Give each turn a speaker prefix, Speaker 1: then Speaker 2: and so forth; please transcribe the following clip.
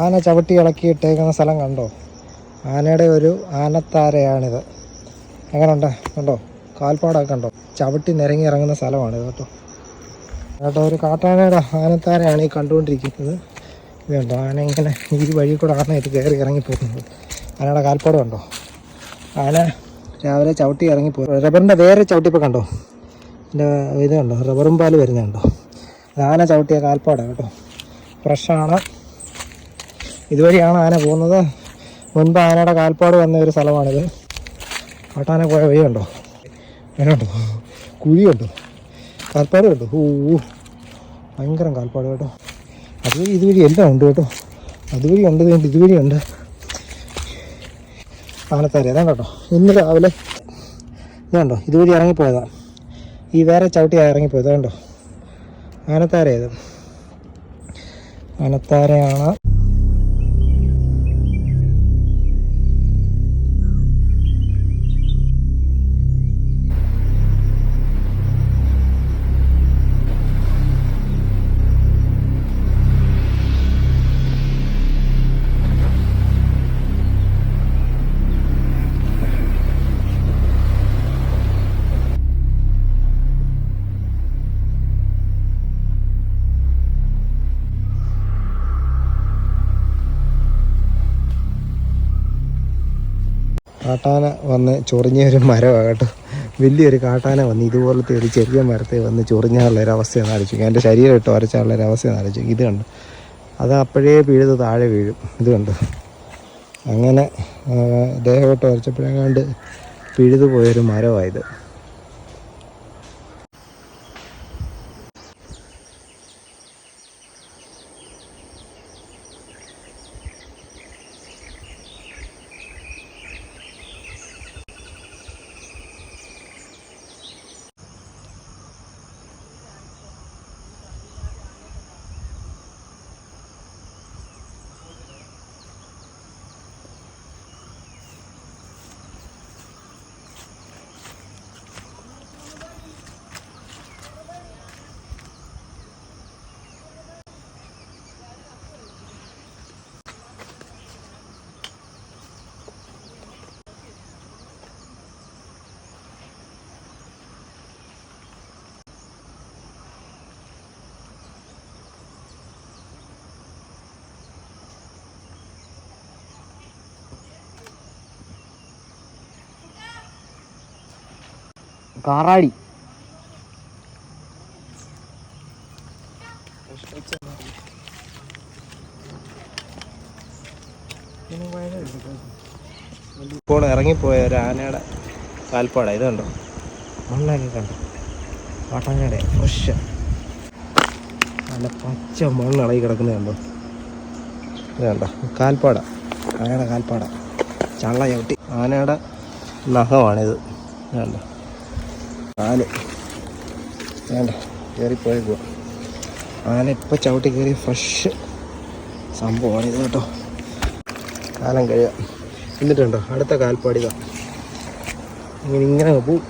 Speaker 1: ആന ചവിട്ടി ഇളക്കി ഇട്ടേക്കുന്ന സ്ഥലം കണ്ടോ? ആനയുടെ ഒരു ആനത്താരയാണിത്. എങ്ങനെയുണ്ട് കണ്ടോ? കാൽപ്പാടൊക്കെ കണ്ടോ? ചവിട്ടി നിരങ്ങി ഇറങ്ങുന്ന സ്ഥലമാണിത് കേട്ടോ. കേട്ടോ ഒരു കാട്ടാനയുടെ ആനത്താരയാണ് ഈ കണ്ടുകൊണ്ടിരിക്കുന്നത്. ഇത് കണ്ടോ? ആന ഇങ്ങനെ ഈ വഴി കൂടെ ആന ഇത് കയറി ഇറങ്ങിപ്പോകുന്നത്. ആനയുടെ കാൽപ്പാട് കണ്ടോ? ആന രാവിലെ ചവിട്ടി ഇറങ്ങിപ്പോ റബ്ബറിന്റെ വേറെ ചവിട്ടിപ്പോൾ കണ്ടോ? എന്റെ ഇത് കണ്ടോ? റബ്ബറും പാൽ വരുന്നുണ്ടോ കണ്ടോ? ആന ചവിട്ടിയ കാൽപ്പാടാണ് കേട്ടോ. ഫ്രഷാണ്. ഇതുവഴിയാണ് ആന പോകുന്നത്. മുൻപ് ആനയുടെ കാൽപ്പാട് വന്ന ഒരു സ്ഥലമാണിത്. കാട്ടാന പോയ വഴിയുണ്ടോ? അതിനുണ്ടോ കുഴിയുണ്ടോ? കാൽപ്പാട് കേട്ടോ ഓ ഭയങ്കര കാൽപ്പാട് കേട്ടോ. അതുവഴി ഇതുവഴി എല്ലാം ഉണ്ട് കേട്ടോ. അതുവഴി ഉണ്ട് ഇതുകൊണ്ട് ഇതുവഴി ഉണ്ട്. ആനത്താരി അതാണ് കേട്ടോ ഇന്ന് രാവിലെ ഇതാണ്ടോ ഇതുവഴി ഇറങ്ങിപ്പോയതാണ് ഈ വേറെ ചവിട്ടി ഇറങ്ങിപ്പോയത് കണ്ടോ? ആനത്താര ഇത് ആനത്താരയാണ് കാട്ടാന വന്ന് ചൊറിഞ്ഞ ഒരു മരമാണ് കേട്ടോ. വലിയൊരു കാട്ടാന വന്ന് ഇതുപോലത്തെ ഒരു ചെറിയ മരത്തെ വന്ന് ചൊറിഞ്ഞാനുള്ള ഒരു അവസ്ഥയെന്ന് ആലോചിക്കും. എന്റെ ശരീരം ഇട്ട് വരച്ചാനുള്ള ഒരു അവസ്ഥയെന്ന് ആലോചിക്കും. ഇത് കണ്ട്? അത് അപ്പോഴേ പിഴുത് താഴെ വീഴും. ഇത് കണ്ട്? അങ്ങനെ ദേഹം ദേഹമൊട്ട് വരച്ചപ്പോഴെങ്ങാണ്ട് പിഴുതു പോയൊരു മരമായത്
Speaker 2: കാറാടി.
Speaker 1: ഇപ്പോൾ ഇറങ്ങിപ്പോയ ഒരു ആനയുടെ കാൽപ്പാടാണ് ഇത് കണ്ടോ? മണ്ണൊക്കെ കണ്ടോ? കാട്ടാനയുടെ ഫ്രഷ് നല്ല പച്ച മണ്ണിളകി കിടക്കുന്നത് കണ്ടോ? ഇത് കണ്ടോ? കാൽപ്പാട. ആനയുടെ കാൽപ്പാട. ചള്ള ആനയുടെ നഖമാണിത്. കണ്ടോ? കാൽ വേണ്ട കയറിപ്പോയേക്കുക ആന ഇപ്പം ചവിട്ടി കയറി ഫ്രഷ് സംഭവമാണ് ഇത് കേട്ടോ. കാലം കഴിയുക എന്നിട്ടുണ്ടോ അടുത്ത കാൽപ്പാടിക ഇങ്ങനെ ഇങ്ങനെ പോവും.